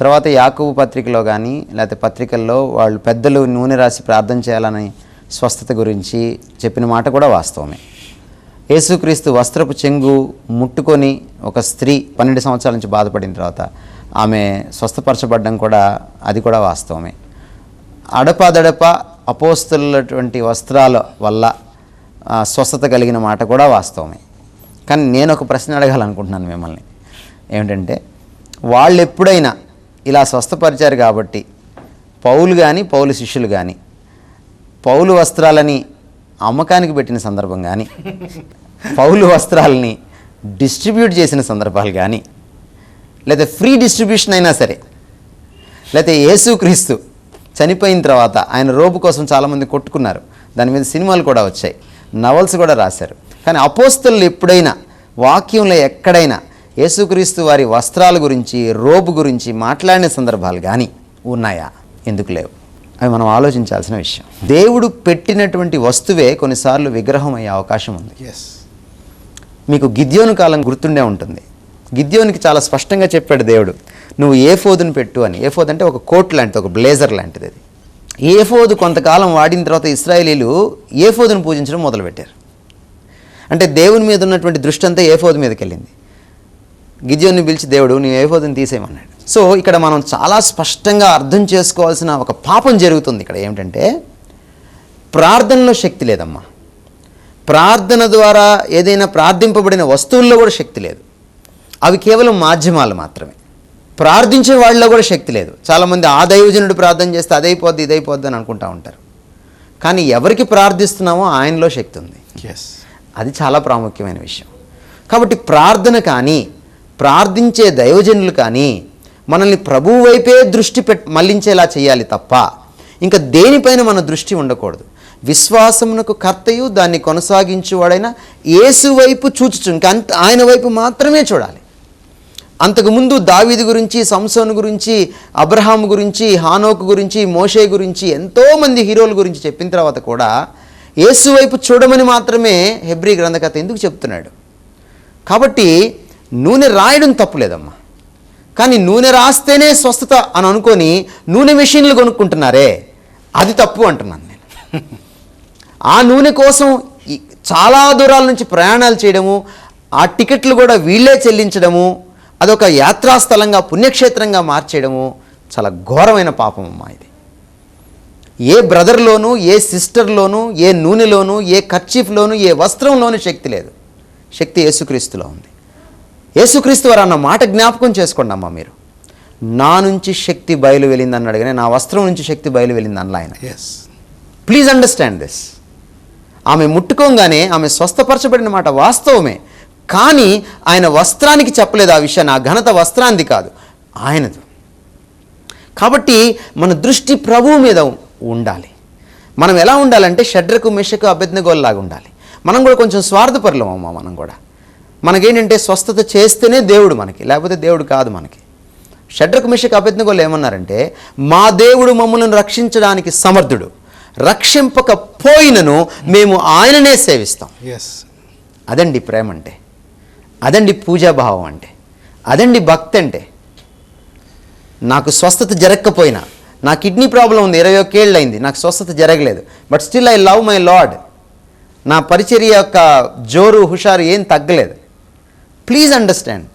తర్వాత యాకూబు పత్రికలో కానీ లేకపోతే పత్రికల్లో వాళ్ళు పెద్దలు నూనె రాసి ప్రార్థన చేయాలని స్వస్థత గురించి చెప్పిన మాట కూడా వాస్తవమే. యేసుక్రీస్తు వస్త్రపు చెంగు ముట్టుకొని ఒక స్త్రీ పన్నెండు సంవత్సరాల నుంచి బాధపడిన తర్వాత ఆమె స్వస్థపరచబడడం కూడా అది కూడా వాస్తవమే. అడపాదడప అపోస్తులటువంటి వస్త్రాల వల్ల స్వస్థత కలిగిన మాట కూడా వాస్తవమే. కానీ నేను ఒక ప్రశ్న అడగాలనుకుంటున్నాను మిమ్మల్ని. ఏమిటంటే వాళ్ళు ఎప్పుడైనా ఇలా స్వస్థపరిచారు కాబట్టి పౌలు కానీ పౌలు శిష్యులు కానీ పౌలు వస్త్రాలని అమ్మకానికి పెట్టిన సందర్భం కానీ పౌలు వస్త్రాలని డిస్ట్రిబ్యూట్ చేసిన సందర్భాలు కానీ లేదా ఫ్రీ డిస్ట్రిబ్యూషన్ అయినా సరే లేకపోతే యేసుక్రీస్తు చనిపోయిన తర్వాత ఆయన రోబు కోసం చాలామంది కొట్టుకున్నారు. దాని మీద సినిమాలు కూడా వచ్చాయి. నవల్స్ కూడా రాశారు. కానీ అపోస్తలు ఎప్పుడైనా వాక్యంలో ఎక్కడైనా యేసుక్రీస్తు వారి వస్త్రాల గురించి రోబు గురించి మాట్లాడిన సందర్భాలు కానీ ఉన్నాయా? ఎందుకు లేవు? అవి మనం ఆలోచించాల్సిన విషయం. దేవుడు పెట్టినటువంటి వస్తువే కొన్నిసార్లు విగ్రహం అయ్యే అవకాశం ఉంది. ఎస్ మీకు గిద్యోను కాలం గుర్తుండే ఉంటుంది. గిద్యోనికి చాలా స్పష్టంగా చెప్పాడు దేవుడు నువ్వు ఏ ఫోదును పెట్టు అని. ఏ ఫోద్ అంటే ఒక కోట్ లాంటిది ఒక బ్లేజర్ లాంటిది అది. ఏ ఫోదు కొంతకాలం వాడిన తర్వాత ఇస్రాయేలీలు ఏ ఫోదును పూజించడం మొదలుపెట్టారు. అంటే దేవుని మీద ఉన్నటువంటి దృష్టి అంతా ఏ ఫోదు మీదకి వెళ్ళింది. గిద్యోన్ని పిలిచి దేవుడు నీ ఏ ఫోదుని తీసేయమన్నాడు. సో ఇక్కడ మనం చాలా స్పష్టంగా అర్థం చేసుకోవాల్సిన ఒక పాపం జరుగుతుంది ఇక్కడ. ఏమిటంటే ప్రార్థనలో శక్తి లేదమ్మా. ప్రార్థన ద్వారా ఏదైనా ప్రార్థింపబడిన వస్తువుల్లో కూడా శక్తి లేదు. అవి కేవలం మాధ్యమాలు మాత్రమే. ప్రార్థించే వాళ్ళలో కూడా శక్తి లేదు. చాలామంది ఆ దైవజనుడు ప్రార్థన చేస్తే అదైపోద్ది ఇదైపోద్ది అని అనుకుంటా ఉంటారు. కానీ ఎవరికి ప్రార్థిస్తున్నామో ఆయనలో శక్తి ఉంది. ఎస్ అది చాలా ప్రాముఖ్యమైన విషయం. కాబట్టి ప్రార్థన కానీ ప్రార్థించే దైవజనులు కానీ మనల్ని ప్రభువు వైపే దృష్టి పెట్ మళ్ళించేలా చేయాలి తప్ప ఇంకా దేనిపైన మన దృష్టి ఉండకూడదు. విశ్వాసమునకు కర్తయు దాన్ని కొనసాగించువాడైన యేసు వైపు చూచుచు ఇంకా అంత ఆయన వైపు మాత్రమే చూడాలి. అంతకుముందు దావీది గురించి సంసోను గురించి అబ్రహాం గురించి హానోకు గురించి మోషే గురించి ఎంతోమంది హీరోల గురించి చెప్పిన తర్వాత కూడా యేసు వైపు చూడమని మాత్రమే హెబ్రీ గ్రంథకథ ఎందుకు చెప్తున్నాడు? కాబట్టి నూనె రాయడం తప్పులేదమ్మా కానీ నూనె రాస్తేనే స్వస్థత అని అనుకొని నూనె మెషిన్లు కొనుక్కుంటున్నారే అది తప్పు అంటున్నాను నేను. ఆ నూనె కోసం చాలా దూరాల నుంచి ప్రయాణాలు చేయడము ఆ టికెట్లు కూడా వీళ్ళే చెల్లించడము అదొక యాత్రాస్థలంగా పుణ్యక్షేత్రంగా మార్చేయడము చాలా ఘోరమైన పాపం అమ్మా ఇది. ఏ బ్రదర్లోనూ ఏ సిస్టర్లోనూ ఏ నూనెలోనూ ఏ ఖర్చీఫ్లోనూ ఏ వస్త్రంలోనూ శక్తి లేదు. శక్తి యేసుక్రీస్తులో ఉంది. యేసుక్రీస్తు వారు అన్న మాట జ్ఞాపకం చేసుకోండి అమ్మా మీరు. నా నుంచి శక్తి బయలు వెళ్ళింది అన్నాడు కానీ నా వస్త్రం నుంచి శక్తి బయలు వెళ్ళింది అన్న ఆయన. ఎస్ ప్లీజ్ అండర్స్టాండ్ దిస్ ఆమె ముట్టుకోగానే ఆమె స్వస్థపరచబడిన మాట వాస్తవమే. కానీ ఆయన వస్త్రానికి చెప్పలేదు ఆ విషయాన్ని ఆ ఘనత వస్త్రాంది కాదు ఆయనదు. కాబట్టి మన దృష్టి ప్రభువు మీద ఉండాలి. మనం ఎలా ఉండాలంటే షడ్రకు మెషకు అభ్యర్థనగోల్లాగా ఉండాలి. మనం కూడా కొంచెం స్వార్థపరులం అమ్మ మనం కూడా. మనకేంటంటే స్వస్థత చేస్తేనే దేవుడు మనకి లేకపోతే దేవుడు కాదు మనకి. షడ్రకు మెషకు అభ్యర్థనగోళ్ళు ఏమన్నారంటే మా దేవుడు మమ్మల్ని రక్షించడానికి సమర్థుడు. రక్షింపకపోయినను మేము ఆయననే సేవిస్తాం. ఎస్ అదండి ప్రేమ అంటే అదండి పూజాభావం అంటే. అదండి భక్తి అంటే. నాకు స్వస్థత జరగకపోయినా నా కిడ్నీ ప్రాబ్లం ఉంది ఇరవై ఒక్కేళ్ళు అయింది నాకు స్వస్థత జరగలేదు but still I love my Lord నా పరిచర్య యొక్క జోరు హుషారు ఏం తగ్గలేదు. Please understand.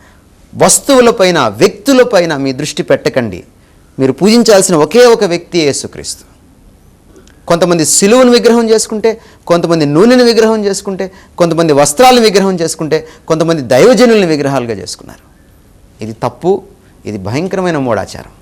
వస్తువులపైన వ్యక్తులపైన మీ దృష్టి పెట్టకండి. మీరు పూజించాల్సిన ఒకే ఒక వ్యక్తి యేసుక్రీస్తు. కొంతమంది సిలువును విగ్రహం చేసుకుంటే కొంతమంది నూనెను విగ్రహం చేసుకుంటే కొంతమంది వస్త్రాలను విగ్రహం చేసుకుంటే కొంతమంది దైవజనుల్ని విగ్రహాలుగా చేసుకున్నారు. ఇది తప్పు ఇది భయంకరమైన మూడాచారం